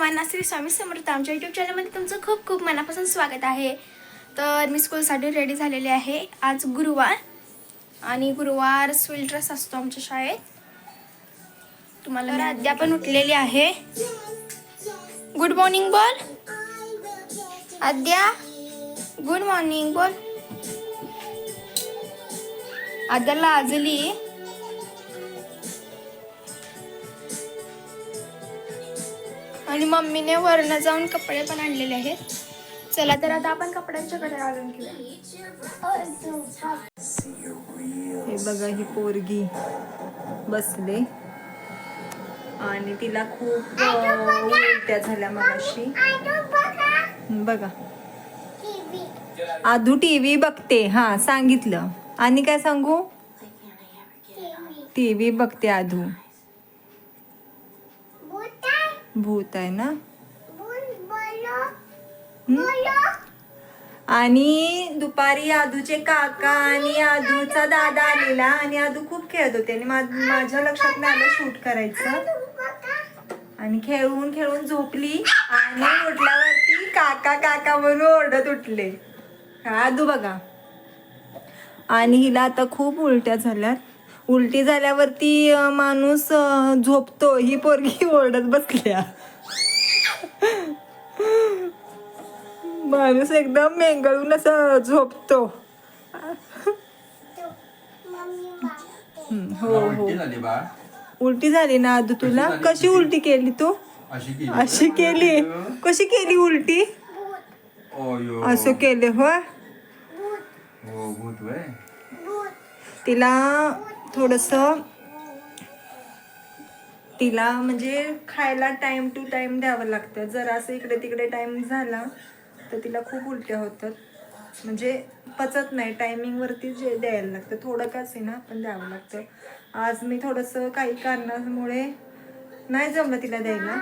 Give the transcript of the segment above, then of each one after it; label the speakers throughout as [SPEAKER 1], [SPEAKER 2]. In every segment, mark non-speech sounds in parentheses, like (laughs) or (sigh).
[SPEAKER 1] सर्वांना श्री स्वामी समर्थ आमच्या युट्यूब चॅनलमध्ये तुमचं खूप खूप मनापासून स्वागत आहे. तर मी स्कूलसाठी रेडी झालेले आहे. आज गुरुवार आणि गुरुवार स्वील ड्रेस असतो आमच्या शाळेत. तुम्हाला अद्या पण उठलेली आहे. गुड मॉर्निंग बोल. आद्या गुड मॉर्निंग बोल. आद्याला आजली आणि मम्मीने वरनं जाऊन कपडे पण आणलेले आहेत. चला तर आता आपण कपड्यांच्याकडे घालून घेऊया.
[SPEAKER 2] हे बघा ही पोरगी बसले. आणि तिला खूप उलट्या झाल्या मगाशी. बघा. आधू टीव्ही बघते. हा सांगितलं. आणि काय सांगू? टीव्ही बघते आधू भूत आहे ना? आणि दुपारी आधूचे काका आणि आधूचा दादा आलेला आणि आधू खूप खेळत होते आणि माझ्या लक्षात नाही आलं शूट करायचं. आणि खेळून खेळून झोपली आणि उठल्यावरती काका काका म्हणून ओरडत उठले. आधू बघा. आणि हिला आता खूप उलट्या झाल्यात. उलटी झाल्यावरती माणूस झोपतो. ही पोरगी (laughs) ओरडत बसल्या. माणूस एकदम मेंगळून असं झोपतो. हो हो.
[SPEAKER 3] उलटी झाली
[SPEAKER 2] ना आधू तुला? कशी उलटी? केली तू?
[SPEAKER 3] अशी केली.
[SPEAKER 2] कशी केली उलटी? असं केले हो तिला थोडंसं तिला म्हणजे खायला टाइम टू टाइम द्यावं लागतं. जर असं इकडे तिकडे टाइम झाला तर तिला खूप उलट्या होतात. म्हणजे पचत नाही टायमिंगवरती जे द्यायला लागतं. थोडं काच आहे ना पण द्यावं लागतं. आज मी थोडंसं काही कारणामुळे नाही जमलं तिला द्यायला.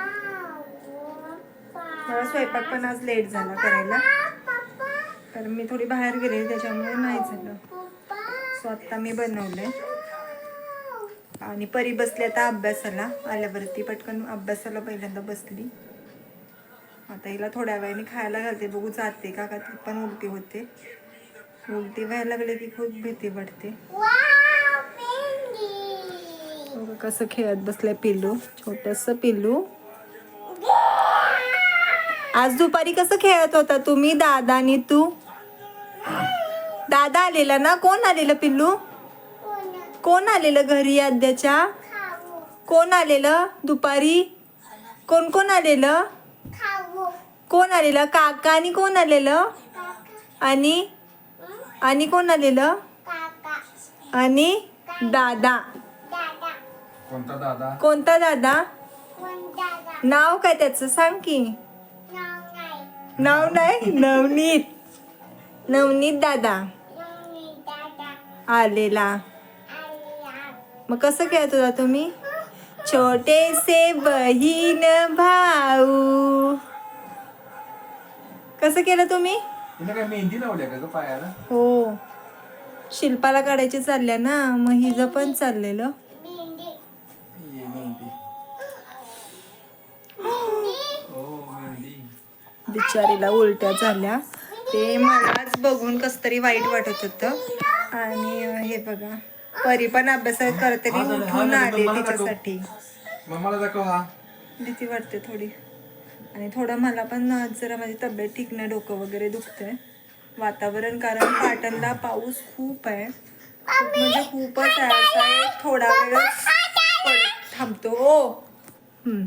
[SPEAKER 2] मला स्वयंपाक पण आज लेट झाला करायला. कारण मी थोडी बाहेर गेले त्याच्यामुळे नाही झालं. सो आत्ता मी बनवलंय. आणि परी बसली आता अभ्यासाला. आल्यावरती पटकन अभ्यासाला पहिल्यांदा बसली. आता हिला थोड्या वेळाने खायला घालते. बघू जाते का का ती पण उलटी होते. उलटी व्हायला लागले की खूप भीती वाटते. बघा कसं खेळत बसलंय पिल्लू. छोटस पिल्लू. आज दुपारी कसं खेळत होता तुम्ही दादा आणि तू? दादा आलेला ना? कोण आलेलं पिल्लू? कोण आलेलं घरी आद्याच्या? कोण आलेलं दुपारी? कोण कोण आलेलं? कोण आलेलं? काका आणि कोण आलेलं? आणि? आणि कोण आलेलं? आणि? दादा.
[SPEAKER 3] कोणता दादा?
[SPEAKER 2] कोणता दादा? नाव काय त्याचं? सांग की. नाव नाही? नवनीत. नवनीत दादा. आलेला. मग कसं खेळत होता तुम्ही? छोटे से बहीण भाऊ. कसं केलं तुम्ही?
[SPEAKER 3] मेहंदी लावल्या पायाला?
[SPEAKER 2] हो. शिल्पाला काढायची चालल्या ना मग हिचं पण चाललेलं.
[SPEAKER 3] हो
[SPEAKER 2] बिचारीला उलट्या झाल्या. ते मलाच बघून कस तरी वाईट वाटत होतं. आणि हे बघा. परी पण अभ्यास करते
[SPEAKER 3] हा, हा,
[SPEAKER 2] उठून आले. तिच्यासाठी.
[SPEAKER 3] मग मला दाखव हा.
[SPEAKER 2] भीती वाटते थोडी. आणि थोडं मला पण जरा माझी तब्येत ठीक नाही डोकं वगैरे दुखतंय. वातावरण कारण पाटणला पाऊस खूप आहे. म्हणजे खूपच आहे. असा थोडा पडत थांबतो. ओ हम्म.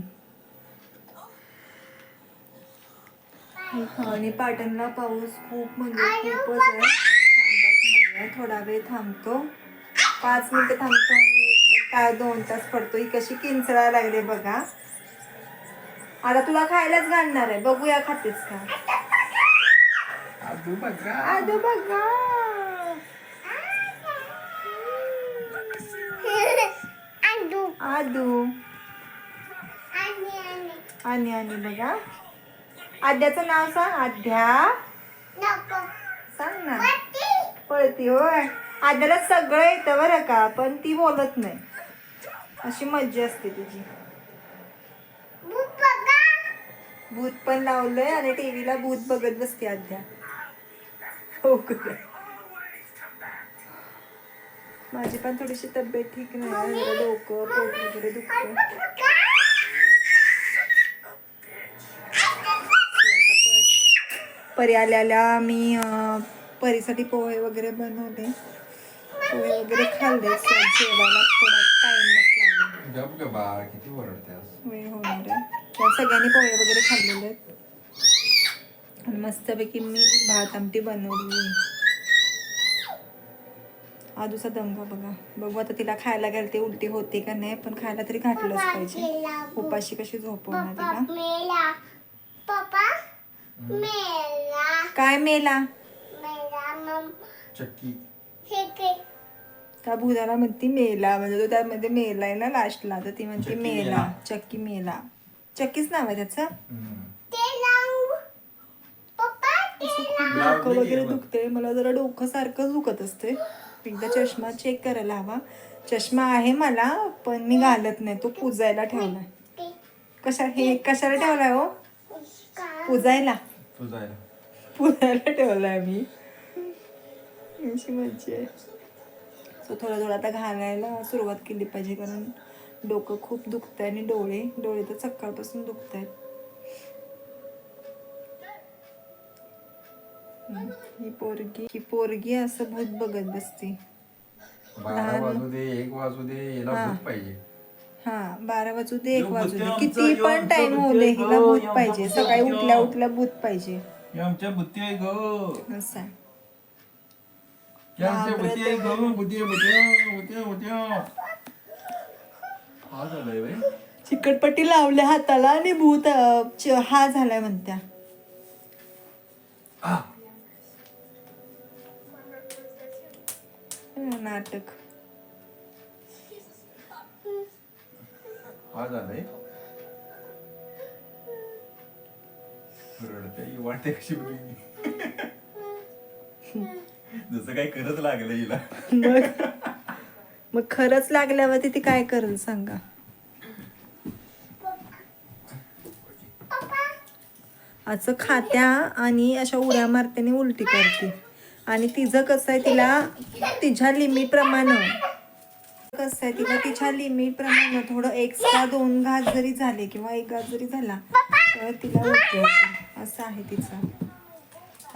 [SPEAKER 2] आणि पाटणला पाऊस खूप म्हणजे खूपच आहे. थांबत नाही थोडा वेळ थांबतो. पाच मिनिटं थांबतो आणि काय दोन तास पडतो ही कशी किंचळायला लागले बघा. आता तुला खायलाच घालणार आहे. बघूया खातेस का?
[SPEAKER 3] आजू बघा.
[SPEAKER 2] आदू बघा. आदू आणि आणि बघा. आद्याचं नाव सांग. आद्या. सांग ना. पळती होय. आद्याला सगळं येतं बरं का पण ती बोलत नाही. अशी मज्जा असते तुझी भूत पण लावलंय आणि टीव्हीला भूत बघत बसते अध्या हो? माझी पण थोडीशी तब्येत ठीक नाही डोकं पोट वगैरे दुखतं परी आल्याला मी परीसाठी पोहे वगैरे बनवले पोहे वगैरे खाल्ले जेवायला थोडा टाइमच लागेल.
[SPEAKER 3] गप ग बाळ किती ओरडतेस
[SPEAKER 2] वेळ होणार आहे. त्या सगळ्यांनी पोहे वगैरे खाल्लेले आहेत. आणि मस्तपैकी मी भात आमटी बनवली. आजूचा दंगा बघा. बघू आता तिला खायला घालते उलटी होते का नाही पण खायला तरी घातलंच पाहिजे. उपाशी कशी झोपवणार तिला
[SPEAKER 4] मेला. पप्पा मेला.
[SPEAKER 2] काय मेला?
[SPEAKER 4] मेला मम
[SPEAKER 3] चक्की.
[SPEAKER 4] हे के
[SPEAKER 2] त्या भुजाला म्हणती मेला. म्हणजे तो त्यामध्ये मेलाय ना लास्टला तर ती म्हणते
[SPEAKER 3] चक्की
[SPEAKER 2] मेला.
[SPEAKER 3] मेला.
[SPEAKER 2] चक्की मेला. चक्कीच नाव आहे त्याचं?
[SPEAKER 3] हम्म.
[SPEAKER 4] ते लावू पप्पा ते
[SPEAKER 2] डोकं
[SPEAKER 3] लावली
[SPEAKER 2] वगैरे. दुखते मला जरा डोकं सारखं दुखत असते एकदा चष्मा चेक करायला हवा. चष्मा आहे मला पण मी घालत नाही. तो पुजायला ठेवलाय.
[SPEAKER 4] ते
[SPEAKER 2] कशा हे कशाला ठेवलाय हो?
[SPEAKER 4] का
[SPEAKER 2] पुजायला.
[SPEAKER 3] तू जायला
[SPEAKER 2] पुजायला ठेवलाय मी. अशी मज्जा आहे. सो थोडं थोडं आता घालायला सुरुवात केली पाहिजे कारण डोकं खूप दुखतंय आणि डोळे डोळे तर सकाळपासून दुखत आहेत ही पोरगी ही पोरगी असं भूत बघत बसते.
[SPEAKER 3] बारा
[SPEAKER 2] लहान-
[SPEAKER 3] वाजू दे एक वाजू दे याला
[SPEAKER 2] हा.
[SPEAKER 3] भूत पाहिजे.
[SPEAKER 2] हा बारा वाजू दे एक वाजू दे. किती पण टाइम होऊ दे हिला भूत पाहिजे. सकाळी उठल्या. उठल्या भूत पाहिजे.
[SPEAKER 3] हे आमच्या बुद्धी आहे ग.
[SPEAKER 2] असं आहे.
[SPEAKER 3] हा झालंय बाई
[SPEAKER 2] चिकटपट्टी लावल्या हाताला आणि भूत अं, च- हा झालाय म्हणत्या.
[SPEAKER 3] आ,
[SPEAKER 2] नाटक.
[SPEAKER 3] हा झालंय रडते वाटते कशी जसं काही खरंच लागलं हिला.
[SPEAKER 2] मग? मग खरंच लागल्यावरती ती काय करेल सांगा. असं खात्या आणि अशा उड्या मारत्याने उलटी करते. आणि तिचं कसं आहे तिला तिच्या लिमिट प्रमाण कसं आहे तिला तिच्या लिमिट प्रमाण थोडं एक्स्ट्रा दोन घास जरी झाले किंवा एक घास जरी झाला तर तिला असं आहे तिचं.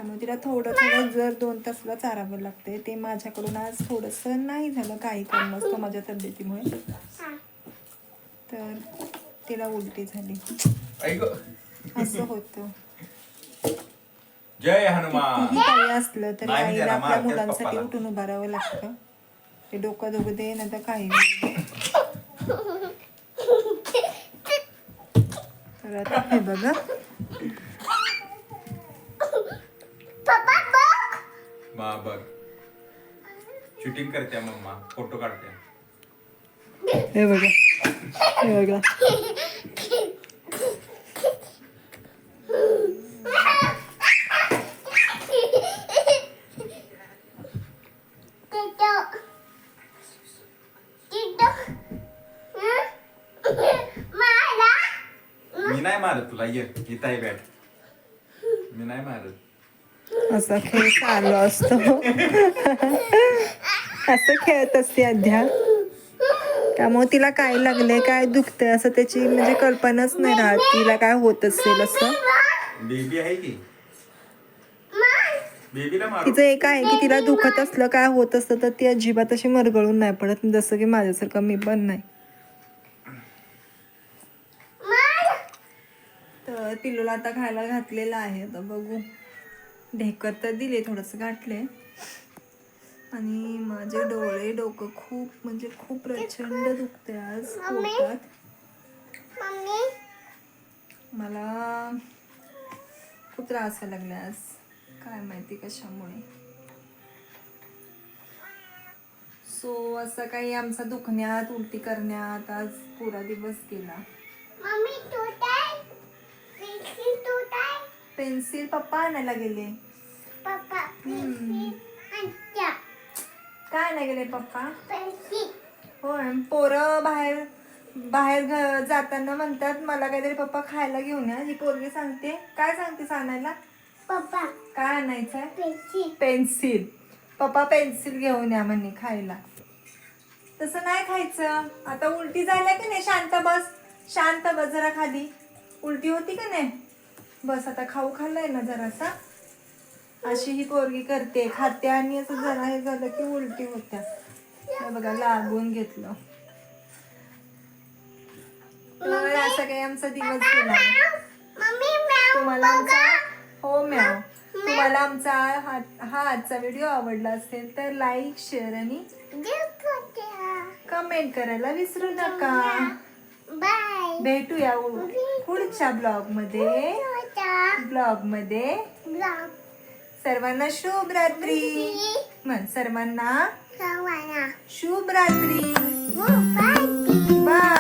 [SPEAKER 2] त्यामुळे तिला थोडं थोडं जर दोन तासला चारावं लागते ते माझ्याकडून आज थोडंसं नाही झालं काही कारणास्तव माझ्या तब्येतीमुळे. तर तिला उलटी झाली. असं होतं.
[SPEAKER 3] जय हनुमान.
[SPEAKER 2] काही असलं तरी आईला आपल्या मुलांसाठी. उठून उभं राहावं लागतं. ते डोकं दुखू दे ना तर काही नाही. तर आता हे बघा.
[SPEAKER 3] शूटिंग करते मम्मा फोटो काढते
[SPEAKER 2] हे. बघा हे बघा.
[SPEAKER 4] तिथं तिथं हं? मला
[SPEAKER 3] मी नाही मारत तुला ये इथं आहे बॅट. मी नाही मारत.
[SPEAKER 2] असा खेळ चालू असतो. असं खेळत असते अध्या त्यामुळे तिला काय लागलंय काय दुखतंय असं त्याची म्हणजे कल्पनाच नाही राहत तिला काय होत असेल असं.
[SPEAKER 3] बेबी आहे की? बेबीला मारू.
[SPEAKER 2] तिचं एक आहे की तिला दुखत असलं काय होत असतं तर ती अजिबात अशी मरगळून नाही पडत. जसं की माझ्यासारखं मी पण नाही. तर पिल्लूला आता खायला घातलेलं आहे. आता बघू. ढेकर तर दिले थोडंसं घातले आणि माझे डोळे डोकं खूप म्हणजे खूप प्रचंड दुखते आज पोटात. मला खूप त्रास व्हायला लागला आज. काय माहिती कशामुळे. सो असं काही आमचा दुखण्यात उलटी करण्यात आज पुरा दिवस गेला.
[SPEAKER 4] पेन्सिल
[SPEAKER 2] पप्पा आणायला गेले. काय आणायला गेले पप्पा? होय पोरं बाहेर बाहेर घ- जाताना म्हणतात मला काहीतरी पप्पा खायला घेऊन या. ही पोरगी सांगते. काय सांगते आणायला
[SPEAKER 4] पप्पा.
[SPEAKER 2] काय आणायचंय?
[SPEAKER 4] पेन्सिल.
[SPEAKER 2] पेन्सिल. पप्पा पेन्सिल घेऊन या म्हणे खायला. तसं नाही खायचं. आता उलटी झाल्या की नाही? शांत बस. शांत बस जरा खाली. उलटी होती का नाही? बस आता खाऊ खाल्लाय ना जरासा. अशी ही पोरगी करते. खाते आणि असं जरा हे झालं की उलटी होत्या. हे बघा लागून घेतलं. तर असा काही आमचा दिवस गेला. तुम्हाला आमचा हो मॅम. तुम्हाला आमचा हा हा आजचा व्हिडिओ आवडला असेल तर लाईक शेअर आणि कमेंट करायला विसरू नका.
[SPEAKER 4] बाय
[SPEAKER 2] भेटूया पुढच्या ब्लॉगमध्ये.
[SPEAKER 4] ब्लॉगमध्ये.
[SPEAKER 2] सर्वांना शुभ रात्री. मन सर्वांना शुभ रात्री. बाय